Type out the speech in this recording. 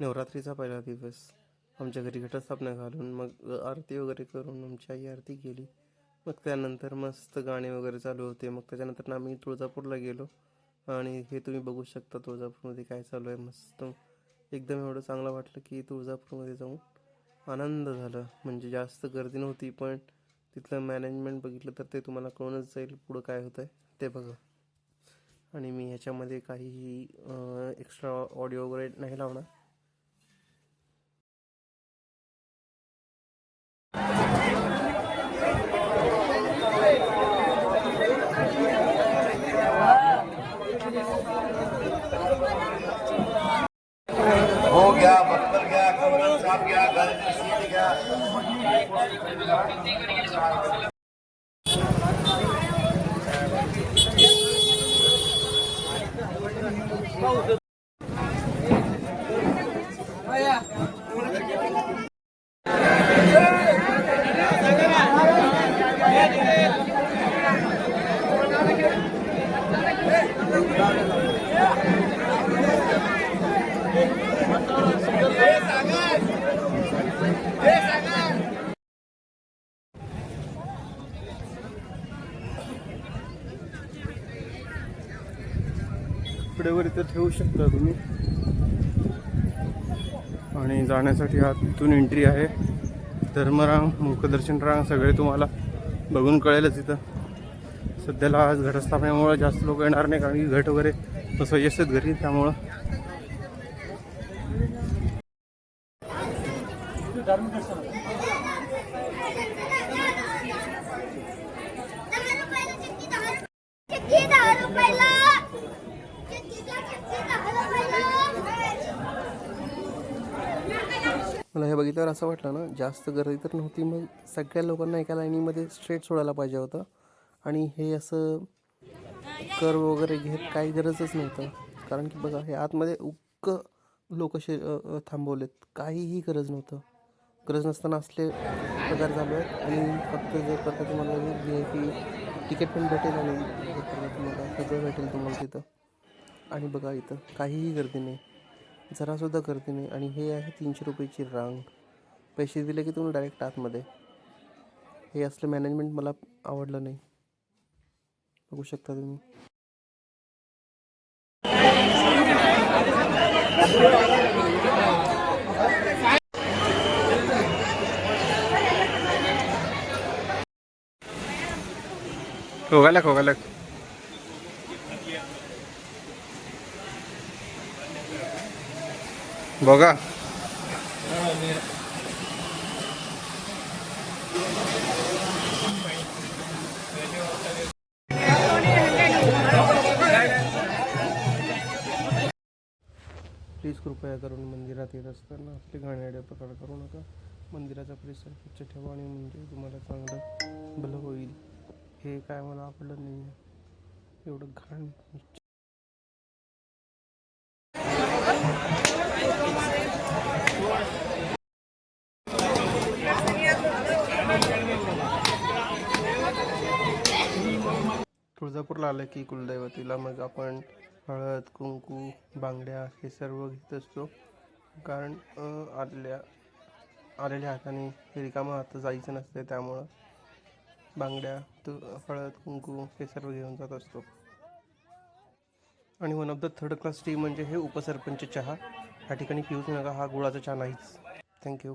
नवरात्रीचा पहिला दिवस. आमच्या घरी घटस्थापना घालून मग आरती वगैरे करून आमची आई आरती केली. मग त्यानंतर मस्त गाणे वगैरे चालू होते. मग त्याच्यानंतर आम्ही तुळजापूरला गेलो. आणि हे तुम्ही बघू शकता तुळजापूरमध्ये काय चालू आहे. मस्त एकदम एवढं चांगलं वाटलं की तुळजापूरमध्ये जाऊन आनंद झाला. म्हणजे जास्त गर्दी नव्हती पण तिथलं मॅनेजमेंट बघितलं तर ते तुम्हाला कळूनच जाईल पुढं काय होतं आहे ते बघा. आणि मी ह्याच्यामध्ये काहीही एक्स्ट्रा ऑडिओ वगैरे नाही लावणार. Oh, yeah. कपडेवर इथं कपडे वगैरे तर ठेवू शकता तुम्ही. आणि जाण्यासाठी हा तिथून एंट्री आहे. धर्मरांग मुखदर्शन रांग सगळे तुम्हाला बघून कळेलच इथं. सध्याला आज घटस्थापनेमुळं जास्त लोक येणार नाही कारण की घट वगैरे तसं असतात घरी त्यामुळं. दहा रुपयाला. मला हे बघितल्यावर असं वाटलं ना जास्त गर्दी तर नव्हती मग सगळ्या लोकांना एका लाईनीमध्ये स्ट्रेट सोडायला पाहिजे होतं. आणि हे असं कर वगैरे घेत काही गरजच नव्हतं. कारण की बघा हे आतमध्ये उक्क लोक शे थांबवलेत. काहीही गरज नव्हतं. गरज नसताना असले प्रकार चालू आहेत. आणि फक्त जर करता तुम्हाला व्ही आय पी तिकीट पण भेटेल आणि तुम्हाला सगळं भेटेल तुम्हाला तिथं. आणि बघा इथं काहीही गर्दी नाही. जरासुद्धा गर्दी नाही. आणि हे आहे तीनशे रुपयाची रांग. पैसे दिले की तुम्ही डायरेक्ट आतमध्ये. हे असलं मॅनेजमेंट मला आवडलं नाही. बघू शकता तुम्ही. खोगायला खोगायला. बघा. प्लीज कृपया करून मंदिरात येत असताना असले घाणेरडे प्रकार करू नका. मंदिराचा परिसर स्वच्छ ठेवा आणि म्हणजे तुम्हाला चांगलं भलं होईल. हे काय मला आवडलं नाही आहे एवढं घाण तुळजापूरला आलं की कुलदैवतीला मग आपण हळद कुंकू बांगड्या हे सर्व घेत असतो. कारण आलेल्या आलेल्या हाताने हे रिकामं हात जायचं नसते त्यामुळं बांगड्या तु हळद कुंकू हे सर्व घेऊन जात असतो. आणि one of the third class T म्हणजे हे उपसरपंच चहा. ह्या ठिकाणी पिऊच नका हा गुळाचा चहा नाहीच. थँक्यू